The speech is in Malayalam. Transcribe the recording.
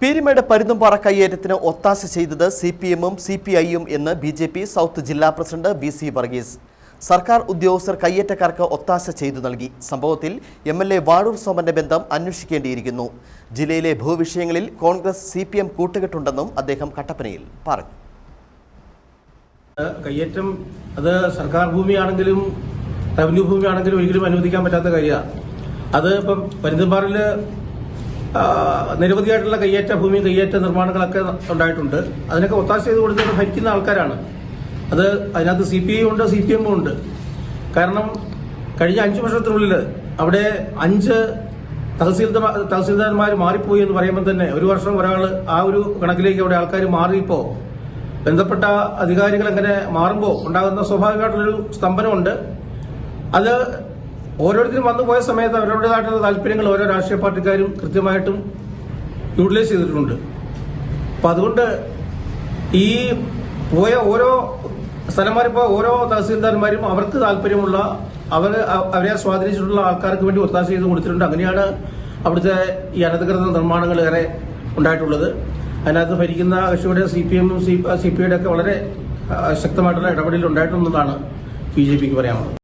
പീരിമേട് പരുന്തുംപാറ കയ്യേറ്റത്തിന് ഒത്താശ ചെയ്തത് സി പി എമ്മും സി പി ഐയും എന്ന് ബി ജെ പി സൗത്ത് ജില്ലാ പ്രസിഡന്റ് ബി സി വർഗീസ്. സർക്കാർ ഉദ്യോഗസ്ഥർ കയ്യേറ്റക്കാർക്ക് ഒത്താശ ചെയ്തു നൽകി. സംഭവത്തിൽ എം എൽ എ വാഴൂർ സോമന്റെ ബന്ധം അന്വേഷിക്കേണ്ടിയിരിക്കുന്നു. ജില്ലയിലെ ഭൂവിഷയങ്ങളിൽ കോൺഗ്രസ് സി പി എം കൂട്ടുകെട്ടുണ്ടെന്നും അദ്ദേഹം കട്ടപ്പനയിൽ പറഞ്ഞു. കയ്യേറ്റം അത് സർക്കാർ ഭൂമിയാണെങ്കിലും റവന്യൂ ഭൂമിയാണെങ്കിലും ഒരിക്കലും അനുവദിക്കാൻ പറ്റാത്ത കാര്യമാണ്. അത് ഇപ്പം പരുന്തുംപാറിൽ നിരവധിയായിട്ടുള്ള കയ്യേറ്റ ഭൂമി കയ്യേറ്റ നിർമ്മാണങ്ങളൊക്കെ ഉണ്ടായിട്ടുണ്ട്. അതിനൊക്കെ ഒത്താശ ചെയ്ത് കൊടുത്തിട്ട് ഭരിക്കുന്ന ആൾക്കാരാണ്. അത് അതിനകത്ത് സി പി ഐ ഉണ്ട് സി പി എമ്മും ഉണ്ട്. കാരണം കഴിഞ്ഞ അഞ്ച് വർഷത്തിനുള്ളിൽ അവിടെ അഞ്ച് തഹസീൽദാർ തഹസീൽദാർമാർ മാറിപ്പോയി എന്ന് പറയുമ്പോൾ തന്നെ ഒരു വർഷം ഒരാൾ ആ ഒരു കണക്കിലേക്ക് അവിടെ ആൾക്കാർ മാറിയപ്പോൾ ബന്ധപ്പെട്ട അധികാരികൾ അങ്ങനെ മാറുമ്പോൾ ഉണ്ടാകുന്ന സ്വാഭാവികമായിട്ടുള്ളൊരു സ്തംഭനമുണ്ട്. അത് ഓരോരുത്തരും വന്നു പോയ സമയത്ത് അവരുടേതായിട്ടുള്ള താല്പര്യങ്ങൾ ഓരോ രാഷ്ട്രീയ പാർട്ടിക്കാരും കൃത്യമായിട്ടും യൂട്ടിലൈസ് ചെയ്തിട്ടുണ്ട്. അപ്പം അതുകൊണ്ട് ഈ പോയ ഓരോ സ്ഥലന്മാരിപ്പോൾ ഓരോ തഹസീൽദാർമാരും അവർക്ക് താല്പര്യമുള്ള അവർ അവരെ സ്വാധീനിച്ചിട്ടുള്ള ആൾക്കാർക്ക് വേണ്ടി ഒത്താശ ചെയ്ത് കൊടുത്തിട്ടുണ്ട്. അങ്ങനെയാണ് അവിടുത്തെ ഈ അനധികൃത നിർമ്മാണങ്ങൾ ഏറെ ഉണ്ടായിട്ടുള്ളത്. അതിനകത്ത് ഭരിക്കുന്ന കക്ഷിയുടെ സി പി എമ്മും സി പി ഐയുടെ ഒക്കെ വളരെ ശക്തമായിട്ടുള്ള ഇടപെടൽ ഉണ്ടായിട്ടുണ്ടെന്നാണ് ബി ജെ പിക്ക് പറയാനുള്ളത്.